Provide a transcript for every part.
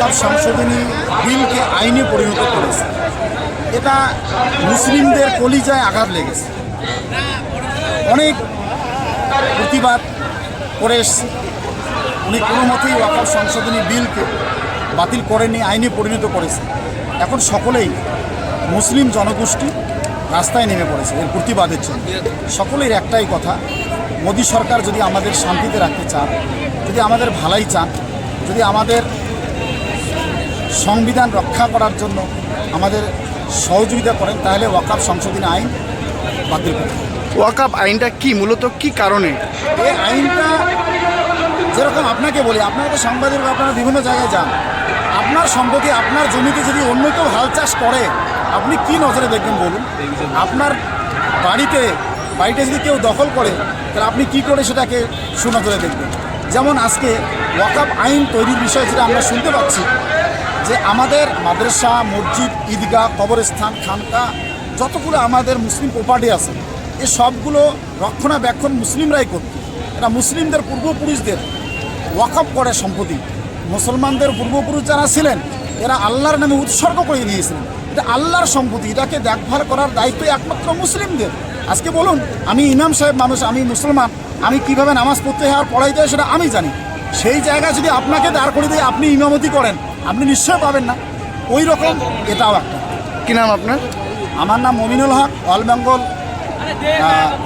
ওয়াকাফ সংশোধনী বিলকে আইনে পরিণত করেছে। এটা মুসলিমদের কলিজায় আঘাত লেগেছে। অনেক প্রতিবাদ করে এসছি। উনি কোনো মতেই ওয়াকাফ সংশোধনী বিলকে বাতিল করেনি, আইনে পরিণত করেছে। এখন সকলেই মুসলিম জনগোষ্ঠী রাস্তায় নেমে পড়েছে এর প্রতিবাদের জন্য। সকলের একটাই কথা, মোদী সরকার যদি আমাদের শান্তিতে রাখতে চান, যদি আমাদের ভালাই চান, যদি আমাদের সংবিধান রক্ষা করার জন্য আমাদের সহযোগিতা করেন তাহলে ওয়াকাফ সংশোধনী আইন বাতিল করতে। ওয়াকাপ আইনটা কি? মূলত কি কারণে? এই আইনটা যেরকম আপনাকে বলি আপনারা তো সাংবাদিক আপনারা বিভিন্ন জায়গায় যান। আপনার সম্পত্তি আপনার জমিতে যদি অন্য কেউ হাল চাষ করে আপনি কি নজরে দেখবেন বলুন? আপনার বাড়িতে বাড়িতে যদি কেউ দখল করে তাহলে আপনি কি করে সেটাকে সুনজরে দেখবেন? যেমন আজকে ওয়াকাপ আইন তৈরির বিষয় যেটা আমরা শুনতে পাচ্ছি যে আমাদের মাদ্রাসা, মসজিদ, ঈদগাহ, কবরস্থান, খানকা, যতগুলো আমাদের মুসলিম প্রপার্টি আছে এই সবগুলো রক্ষণাবেক্ষণ মুসলিমরাই করত। এটা মুসলিমদের পূর্বপুরুষদের ওয়াকআপ করে সম্পত্তি। মুসলমানদের পূর্বপুরুষ যারা ছিলেন, এরা আল্লাহর নামে উৎসর্গ করে দিয়েছিলেন। এটা আল্লাহর সম্পত্তি, এটাকে দেখভাল করার দায়িত্ব একমাত্র মুসলিমদের। আজকে বলুন, আমি ইমাম সাহেব মানুষ, আমি মুসলমান, আমি কীভাবে নামাজ পড়তে হয় আর পড়াইতে হয় সেটা আমি জানি। সেই জায়গায় যদি আপনাকে দাঁড় করে দিয়ে, আপনি ইমামতি করেন। আপনি নিশ্চয় পাবেন না। ওই রকম এটাও একটা। কি নাম আপনার? আমার নাম মমিনুল হক অল বেঙ্গল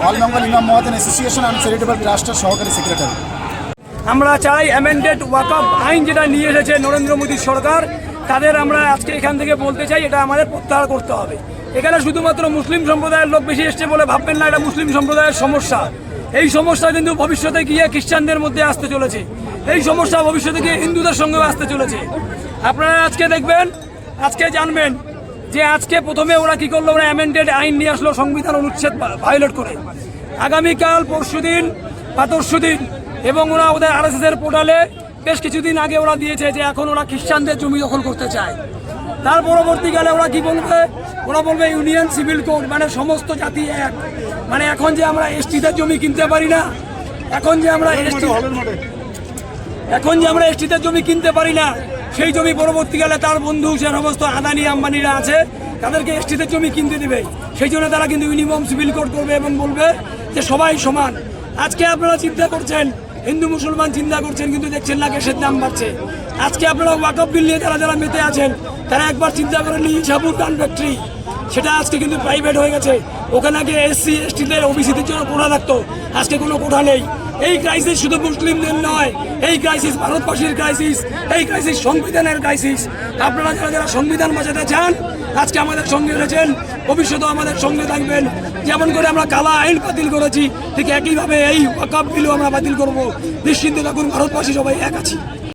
অল বেঙ্গল ইমাম মহাজন অ্যাসোসিয়েশন অ্যান্ড চ্যারিটেবল ট্রাস্টের সহকারী সেক্রেটারি আমরা চাই অ্যামেন্ডেড ওয়াকআপ আইন যেটা নিয়ে এসেছে নরেন্দ্র মোদীর সরকার তাদের আমরা আজকে এখান থেকে বলতে চাই এটা আমাদের প্রত্যাহার করতে হবে। এখানে শুধুমাত্র মুসলিম সম্প্রদায়ের লোক বেশি এসছে বলে ভাববেন না এটা মুসলিম সম্প্রদায়ের সমস্যা। এই সমস্যা কিন্তু ভবিষ্যতে গিয়ে খ্রিস্টানদের মধ্যে আসতে চলেছে। এই সমস্যা ভবিষ্যতে গিয়ে হিন্দুদের সঙ্গেও আসতে চলেছে। আপনারা আজকে দেখবেন আজকে জানবেন যে আজকে প্রথমে ওরা কি করল ওরা অ্যামেন্ডেড আইন নিয়ে আসলো সংবিধান অনুচ্ছেদ ভায়োলেট করে। আগামীকাল পরশুদিন বা তরশুদিন এবং ওরা ওদের আর এর পোর্টালে বেশ কিছুদিন আগে ওরা দিয়েছে যে এখন ওরা খ্রিস্টানদের জমি দখল করতে চায়। তার পরবর্তীকালে ওরা কি বলবে? ওরা বলবে ইউনিয়ন সিভিল কোড মানে সমস্ত জাতি এক। মানে এখন যে আমরা এসটিদের জমি কিনতে পারি না এখন যে আমরা এসটি এখন যে আমরা এসটিতে জমি কিনতে পারি না সেই জমি পরবর্তীকালে তার বন্ধু সে সমস্ত আদানি আম্বানিরা আছে, তাদেরকে এসটিতে জমি কিনতে দিবে। সেই জন্য তারা কিন্তু ইউনিফর্ম সিভিল কোড করবে এবং বলবে যে সবাই সমান। আজকে আপনারা চিন্তা করছেন, হিন্দু মুসলমান চিন্তা করছেন, কিন্তু দেখছেন না গ্যাসের দাম বাড়ছে। আজকে আপনারা ওয়াকআপ বিল নিয়ে যারা যারা মেতে আছেন, তারা একবার চিন্তা করেন ইসাবুর গান ফ্যাক্টরি সেটা আজকে কিন্তু প্রাইভেট হয়ে গেছে। ওখানে আগে এসসি এসটিদের ওবিসিদের জন্য কোঠা থাকতো। আজকে কোনো কোঠা নেই। এই ক্রাইসিস শুধু মুসলিমদের নয়, এই ক্রাইসিস ভারতবাসীর ক্রাইসিস এই ক্রাইসিস সংবিধানের ক্রাইসিস আপনারা যারা যারা সংবিধান বাঁচাতে চান, আজকে আমাদের সঙ্গে রয়েছেন, ভবিষ্যতেও আমাদের সঙ্গে থাকবেন। যেমন করে আমরা কালা আইন বাতিল করেছি, ঠিক একইভাবে এই ওয়াকাপ বিলও আমরা বাতিল করব। নিশ্চিন্তে থাকুন, ভারতবাসী সবাই এক আছি।